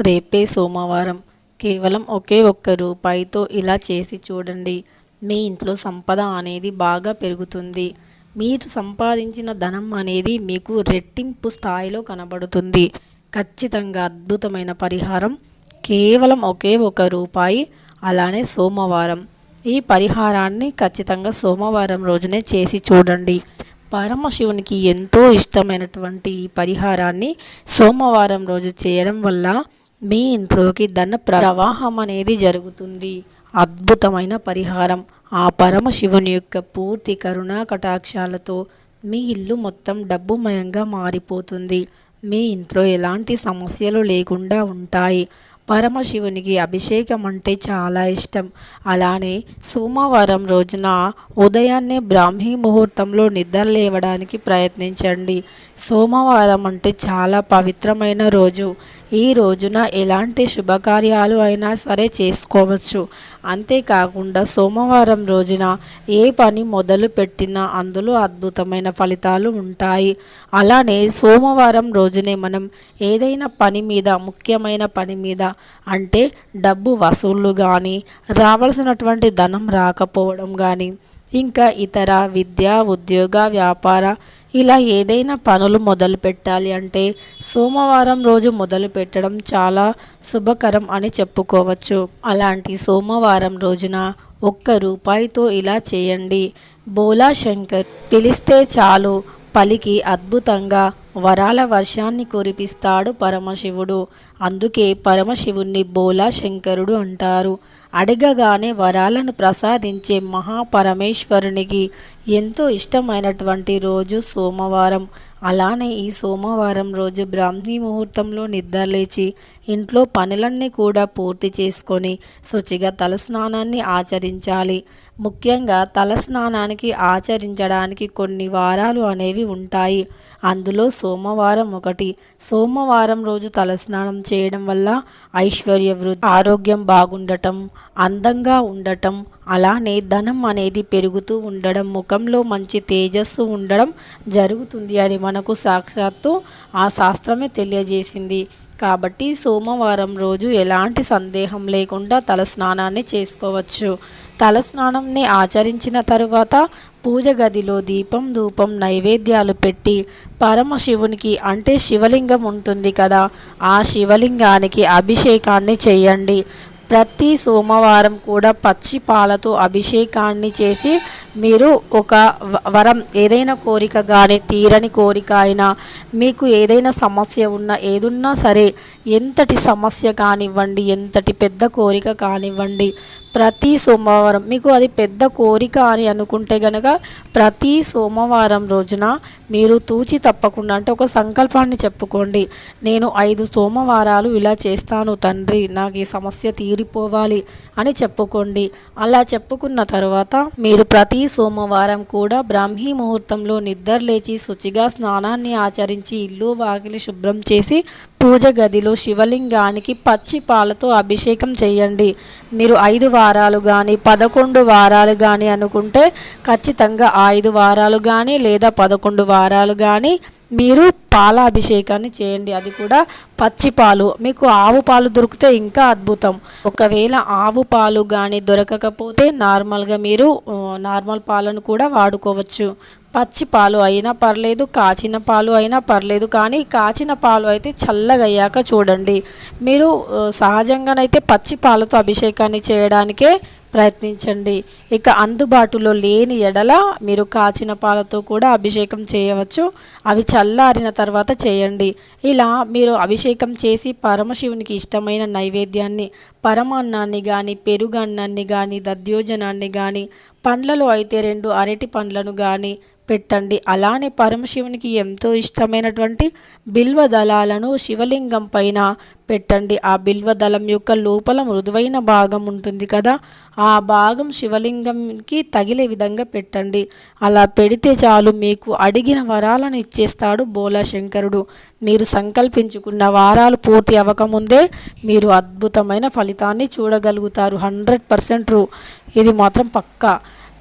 రేపే సోమవారం. కేవలం ఒకే ఒక్క రూపాయితో ఇలా చేసి చూడండి. మీ ఇంట్లో సంపద అనేది బాగా పెరుగుతుంది. మీరు సంపాదించిన ధనం అనేది మీకు రెట్టింపు స్థాయిలో కనబడుతుంది. ఖచ్చితంగా అద్భుతమైన పరిహారం. కేవలం ఒకే ఒక రూపాయి. అలానే సోమవారం. ఈ పరిహారాన్ని ఖచ్చితంగా సోమవారం రోజునే చేసి చూడండి. పరమశివునికి ఎంతో ఇష్టమైనటువంటి ఈ పరిహారాన్ని సోమవారం రోజు చేయడం వల్ల మీ ఇంట్లోకి ధన ప్రవాహం అనేది జరుగుతుంది. అద్భుతమైన పరిహారం. ఆ పరమశివుని యొక్క పూర్తి కరుణా కటాక్షాలతో మీ ఇల్లు మొత్తం డబ్బుమయంగా మారిపోతుంది. మీ ఇంట్లో ఎలాంటి సమస్యలు లేకుండా ఉంటాయి. పరమశివునికి అభిషేకం అంటే చాలా ఇష్టం. అలానే సోమవారం రోజున ఉదయాన్నే బ్రాహ్మీ ముహూర్తంలో నిద్ర లేవడానికి ప్రయత్నించండి. సోమవారం అంటే చాలా పవిత్రమైన రోజు. ఈ రోజున ఎలాంటి శుభకార్యాలు అయినా సరే చేసుకోవచ్చు. అంతేకాకుండా సోమవారం రోజున ఏ పని మొదలు పెట్టినా అందులో అద్భుతమైన ఫలితాలు ఉంటాయి. అలానే సోమవారం రోజునే మనం ఏదైనా పని మీద ముఖ్యమైన పని మీద అంటే డబ్బు వసూళ్ళు కానీ రావాల్సినటువంటి ధనం రాకపోవడం కానీ ఇంకా ఇతర విద్య ఉద్యోగ వ్యాపార ఇలా ఏదైనా పనులు మొదలు పెట్టాలి అంటే సోమవారం రోజు మొదలు పెట్టడం చాలా శుభకరం అని చెప్పుకోవచ్చు. అలాంటి సోమవారం రోజున ఒక్క రూపాయితో ఇలా చేయండి. బోలా శంకర్ పిలిస్తే చాలు పలికి అద్భుతంగా వరాల వర్షాన్ని కురిపిస్తాడు పరమశివుడు. అందుకే పరమశివుణ్ణి బోలా శంకరుడు అంటారు. అడగగానే వరాలను ప్రసాదించే మహాపరమేశ్వరునికి ఎంతో ఇష్టమైనటువంటి రోజు సోమవారం. అలానే ఈ సోమవారం రోజు బ్రాహ్మీ ముహూర్తంలో నిద్రలేచి ఇంట్లో పనులన్నీ కూడా పూర్తి చేసుకొని శుచిగా తలస్నానాన్ని ఆచరించాలి. ముఖ్యంగా తలస్నానానికి ఆచరించడానికి కొన్ని వారాలు అనేవి ఉంటాయి. అందులో సోమవారం ఒకటి. సోమవారం రోజు తలస్నానం చేయడం వల్ల ఐశ్వర్య వృద్ధి ఆరోగ్యం బాగుండటం అందంగా ఉండటం అలానే ధనం అనేది పెరుగుతూ ఉండడం ముఖంలో మంచి తేజస్సు ఉండడం జరుగుతుంది అని మనకు సాక్షాత్తు ఆ శాస్త్రమే తెలియజేసింది. కాబట్టి సోమవారం రోజు ఎలాంటి సందేహం లేకుండా తలస్నానాన్ని చేసుకోవచ్చు. తలస్నానంని ఆచరించిన తరువాత పూజ గదిలో దీపం ధూపం నైవేద్యాలు పెట్టి పరమశివునికి అంటే శివలింగం ఉంటుంది కదా ఆ శివలింగానికి అభిషేకాన్ని చేయండి. ప్రతి సోమవారం కూడా పచ్చి పాలతో అభిషేకాన్ని చేసి మీరు ఒక వరం ఏదైనా కోరిక కానీ తీరని కోరిక అయినా మీకు ఏదైనా సమస్య ఉన్నా ఏదున్నా సరే ఎంతటి సమస్య కానివ్వండి ఎంతటి పెద్ద కోరిక కానివ్వండి ప్రతి సోమవారం మీకు అది పెద్ద కోరిక అని అనుకుంటే గనక ప్రతి సోమవారం రోజున మీరు తూచి తప్పకుండా అంటే ఒక సంకల్పాన్ని చెప్పుకోండి. నేను ఐదు సోమవారాలు ఇలా చేస్తాను తండ్రి నాకు ఈ సమస్య తీరిపోవాలి అని చెప్పుకోండి. అలా చెప్పుకున్న తర్వాత మీరు ప్రతి సోమవారం కూడా బ్రాహ్మీ ముహూర్తంలో నిద్రలేచి శుచిగా స్నానాన్ని ఆచరించి ఇల్లు వాకిలి శుభ్రం చేసి పూజ గదిలో శివలింగానికి పచ్చి పాలతో అభిషేకం చేయండి. మీరు ఐదు వారాలు కానీ పదకొండు వారాలు కానీ అనుకుంటే ఖచ్చితంగా ఐదు వారాలు కానీ లేదా పదకొండు వారాలు కానీ మీరు పాల అభిషేకాన్ని చేయండి. అది కూడా పచ్చి పాలు. మీకు ఆవు పాలు దొరికితే ఇంకా అద్భుతం. ఒకవేళ ఆవు పాలు కానీ దొరకకపోతే నార్మల్గా మీరు నార్మల్ పాలను కూడా వాడుకోవచ్చు. పచ్చి పాలు అయినా పర్లేదు కాచిన పాలు అయినా పర్లేదు కానీ కాచిన పాలు అయితే చల్లగయ్యాక చూడండి. మీరు సహజంగానైతే పచ్చి పాలతో అభిషేకాన్ని చేయడానికే ప్రయత్నించండి. ఇక అందుబాటులో లేని ఎడల మీరు కాచిన పాలతో కూడా అభిషేకం చేయవచ్చు. అవి చల్లారిన తర్వాత చేయండి. ఇలా మీరు అభిషేకం చేసి పరమశివునికి ఇష్టమైన నైవేద్యాన్ని పరమాన్నాన్ని కానీ పెరుగన్నాన్ని కానీ దద్యోజనాన్ని కానీ పండ్లలో అయితే రెండు అరటి పండ్లను కానీ పెట్టండి. అలానే పరమశివునికి ఎంతో ఇష్టమైనటువంటి బిల్వ దళాలను శివలింగం పైన పెట్టండి. ఆ బిల్వ దళం యొక్క లోపల మృదువైన భాగం ఉంటుంది కదా ఆ భాగం శివలింగంకి తగిలే విధంగా పెట్టండి. అలా పెడితే చాలు మీకు అడిగిన వరాలను ఇచ్చేస్తాడు బోలాశంకరుడు. మీరు సంకల్పించుకున్న వారాలు పూర్తి అవ్వకముందే మీరు అద్భుతమైన ఫలితాన్ని చూడగలుగుతారు. హండ్రెడ్ పర్సెంట్ ఇది మాత్రం పక్కా.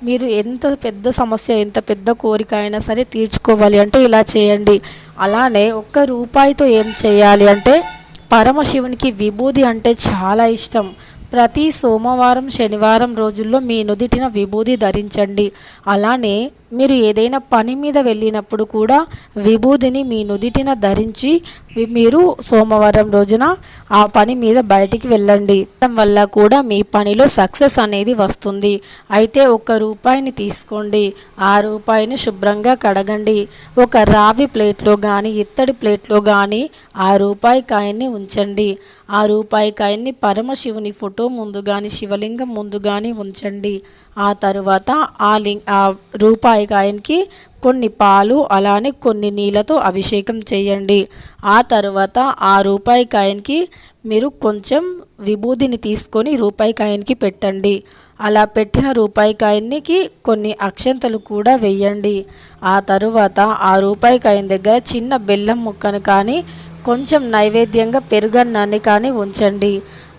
మీరు ఎంత పెద్ద సమస్య ఎంత పెద్ద కోరిక అయినా సరే తీర్చుకోవాలి అంటే ఇలా చేయండి. అలానే ఒక్క రూపాయితో ఏం చేయాలి అంటే పరమశివునికి విభూది అంటే చాలా ఇష్టం. ప్రతి సోమవారం శనివారం రోజుల్లో మీ నుదిటిన విభూది ధరించండి. అలానే మీరు ఏదైనా పని మీద వెళ్ళినప్పుడు కూడా విభూదిని మీ నుదిటిన ధరించి మీరు సోమవారం రోజున ఆ పని మీద బయటికి వెళ్ళండి. వల్ల కూడా మీ పనిలో సక్సెస్ అనేది వస్తుంది. అయితే ఒక రూపాయిని తీసుకోండి. ఆ రూపాయిని శుభ్రంగా కడగండి. ఒక రావి ప్లేట్లో కానీ ఇత్తడి ప్లేట్లో కానీ ఆ రూపాయి కాయన్ని ఉంచండి. ఆ రూపాయి కాయన్ని పరమశివుని ఫోటో ముందు కానీ శివలింగం ముందు కానీ ఉంచండి. ఆ తరువాత ఆ లింగ్ ఆ రూపాయి కాయనికి కొన్ని పాలు అలానే కొన్ని నీళ్ళతో అభిషేకం చేయండి. ఆ తర్వాత ఆ రూపాయి కాయనికి మీరు కొంచెం విభూదిని తీసుకొని రూపాయి కాయనికి పెట్టండి. అలా పెట్టిన రూపాయి కాయనికి కొన్ని అక్షంతలు కూడా వెయ్యండి ఆ తరువాత ఆ రూపాయి కాయన్ దగ్గర చిన్న బెల్లం ముక్కను కానీ కొంచెం నైవేద్యంగా పెరుగన్నాన్ని కానీ ఉంచండి.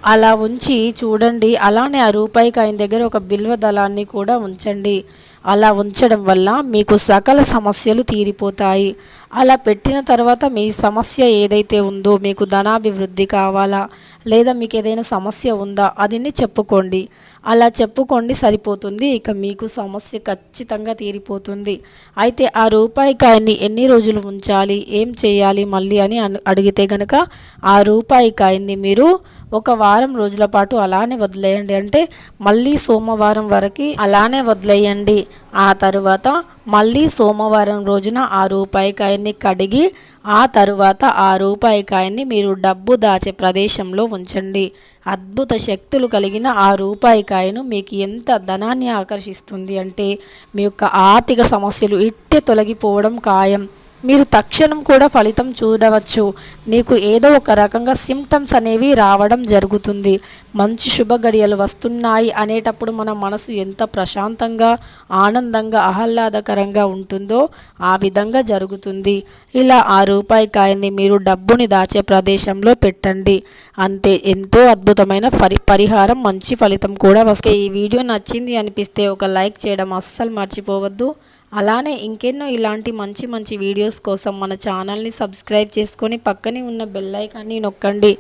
అలా ఉంచి చూడండి అలానే ఆ రూపాయి ఆయన దగ్గర ఒక బిల్వ దళాన్ని కూడా ఉంచండి. అలా ఉంచడం వల్ల మీకు సకల సమస్యలు తీరిపోతాయి. అలా పెట్టిన తర్వాత మీ సమస్య ఏదైతే ఉందో మీకు ధనాభివృద్ధి కావాలా? లేదా మీకు ఏదైనా సమస్య ఉందా? అదిని చెప్పుకోండి. అలా చెప్పుకోండి సరిపోతుంది ఇక మీకు సమస్య ఖచ్చితంగా తీరిపోతుంది. అయితే ఆ రూపాయికాయని ఎన్ని రోజులు ఉంచాలి? ఏం చేయాలి మళ్ళీ అని అడిగితే గనక ఆ రూపాయికాయని మీరు ఒక వారం రోజుల పాటు అలానే వదిలేయండి. అంటే మళ్ళీ సోమవారం వరకు అలానే వదిలేయండి. ఆ తరువాత మళ్ళీ సోమవారం రోజున ఆ రూపాయి కాయన్ని కడిగి ఆ తరువాత ఆ రూపాయికాయని మీరు డబ్బు దాచే ప్రదేశంలో ఉంచండి. అద్భుత శక్తులు కలిగిన ఆ రూపాయి కాయను మీకు ఎంత ధనాన్ని ఆకర్షిస్తుంది అంటే మీ యొక్క ఆర్థిక సమస్యలు ఇట్టే తొలగిపోవడం ఖాయం. మీరు తక్షణం కూడా ఫలితం చూడవచ్చు. మీకు ఏదో ఒక రకంగా సిమ్టమ్స్ అనేవి రావడం జరుగుతుంది. మంచి శుభ గడియలు వస్తున్నాయి అనేటప్పుడు మన మనసు ఎంత ప్రశాంతంగా ఆనందంగా ఆహ్లాదకరంగా ఉంటుందో ఆ విధంగా జరుగుతుంది. ఇలా ఆ రూపాయి కాయని మీరు డబ్బుని దాచే ప్రదేశంలో పెట్టండి. అంతే ఎంతో అద్భుతమైన పరి పరిహారం మంచి ఫలితం కూడా వస్తుంది. ఈ వీడియో నచ్చింది అనిపిస్తే ఒక లైక్ చేయడం అస్సలు మర్చిపోవద్దు. అలానే ఇంకెన్నో ఇలాంటి మంచి మంచి వీడియోస్ కోసం మన ఛానల్ని సబ్స్క్రైబ్ చేసుకొని పక్కనే ఉన్న బెల్ ఐకాన్ని నొక్కండి.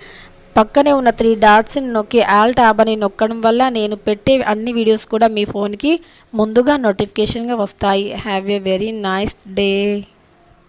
పక్కనే ఉన్న త్రీ డాట్స్ని నొక్కి ఆల్ ట్యాబ్ అని నొక్కడం వల్ల నేను పెట్టే అన్ని వీడియోస్ కూడా మీ ఫోన్కి ముందుగా నోటిఫికేషన్గా వస్తాయి. Have a very nice day.